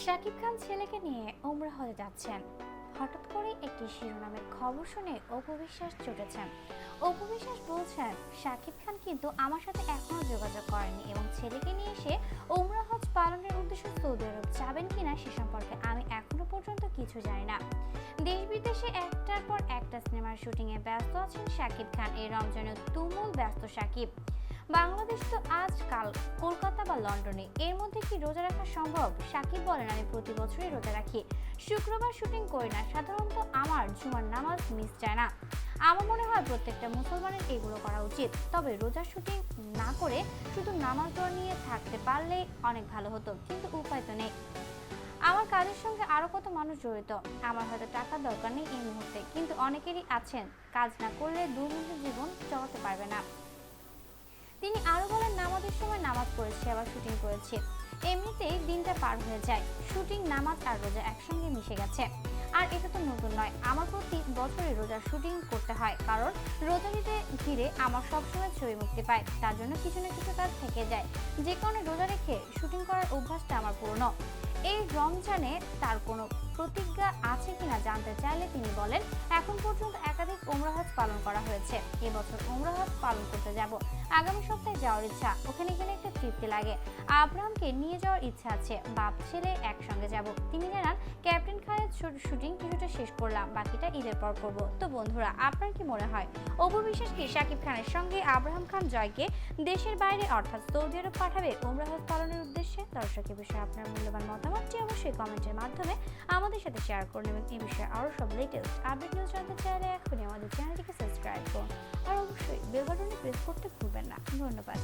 শাকিব খান ছেলেকে নিয়ে ওমরা হতে যাচ্ছেন। হঠাৎ করে একটি শিরোনামের খবর শুনে অপু বিশ্বাস চটেছেন অপু বিশ্বাস বলছেন, শাকিব খান কিন্তু আমার সাথে এখনও যোগাযোগ করেনি এবং ছেলেকে নিয়ে এসে ওমরা হজ পালনের উদ্দেশ্যে সৌদি আরব যাবেন কিনা সে সম্পর্কে আমি এখনও পর্যন্ত কিছু জানি না। দেশ বিদেশে একটার পর একটা সিনেমার শুটিংয়ে ব্যস্ত আছেন শাকিব খান। এই রমজানে তুমুল ব্যস্ত শাকিব। বাংলাদেশ তো আজকাল কলকাতা বা লন্ডনে। এর মধ্যে কি রোজা রাখা সম্ভব? সাকিব বলেন, আমি প্রতি বছরই রোজা রাখি। শুক্রবার শুটিং করি না, সাধারণত আমার জুমার নামাজ মিস যায় না। আমার মনে হয় প্রত্যেকটা মুসলমানের এগুলো করা উচিত। তবে রোজার শুটিং না করে শুধু নামাজ নিয়ে থাকতে পারলে অনেক ভালো হতো, কিন্তু উপায় তো নেই। আমার কাজের সঙ্গে আরও কত মানুষ জড়িত? আমার হয়তো টাকার দরকার নেই এই মুহূর্তে, কিন্তু অনেকেরই আছেন। কাজ না করলে দুর্নীতি জীবন চলাতে পারবে না। তিনি আরও বলেন, নামাজের সময় নামাজ পড়েছি, আবার শুটিং করেছি। এমনিতেই দিনটা পার হয়ে যায়। শুটিং, নামাজ আর রোজা একসঙ্গে মিশে গেছে। আর এটা তো নতুন নয়, আমার প্রতি বছরে রোজার শুটিং করতে হয়, কারণ রোজারিতে ঘিরে আমার সবসময় ছবি মুক্তি পায়, তার জন্য কিছু না কিছু কাজ থেকে যায়। যে কারণে রোজা রেখে শুটিং করার অভ্যাসটা আমার পুরনো। এই রমজানে তার কোনো প্রতিজ্ঞা আছে কিনা জানতে চাইলে তিনি বলেন, এখন পর্যন্ত একাধিক ওমরাহাজ পালন করা হয়েছে। এবছর ওমরাহাজ পালন করতে যাব। আগামী সপ্তাহে যাওয়ার ইচ্ছা। ওখানে গেলে একটা তৃপ্তি লাগে। আব্রাহামকে নিয়ে যাওয়ার ইচ্ছা আছে। বাপ, ছেলে একসঙ্গে যাব। তিনি জানান, ক্যাপ্টেন খানের শুটিং কিছুটা শেষ করলাম। বাকিটা ঈদের পর করব। তো বন্ধুরা, আপনার কি মনে হয়? অপু বিশ্বাস কি? শাকিব খানের সঙ্গে আব্রাহাম খান জয়কে দেশের বাইরে, অর্থাৎ সৌদি আরব পাঠাবে ওমরাহাজ পালনের উদ্দেশ্যে? দর্শক, এ বিষয়ে আপনার মূল্যবান মতামতটি অবশ্যই কমেন্টের মাধ্যমে আমাদের সাথে শেয়ার করুন এবং এই বিষয়ে আরও সব লেটেস্ট আপডেট নিউজ জানতে চাইলে এখনই আমাদের চ্যানেলটিকে সাবস্ক্রাইব করুন। আর অবশ্যই বেল বাটনে প্রেস করতে ভুলবেন না। ধন্যবাদ।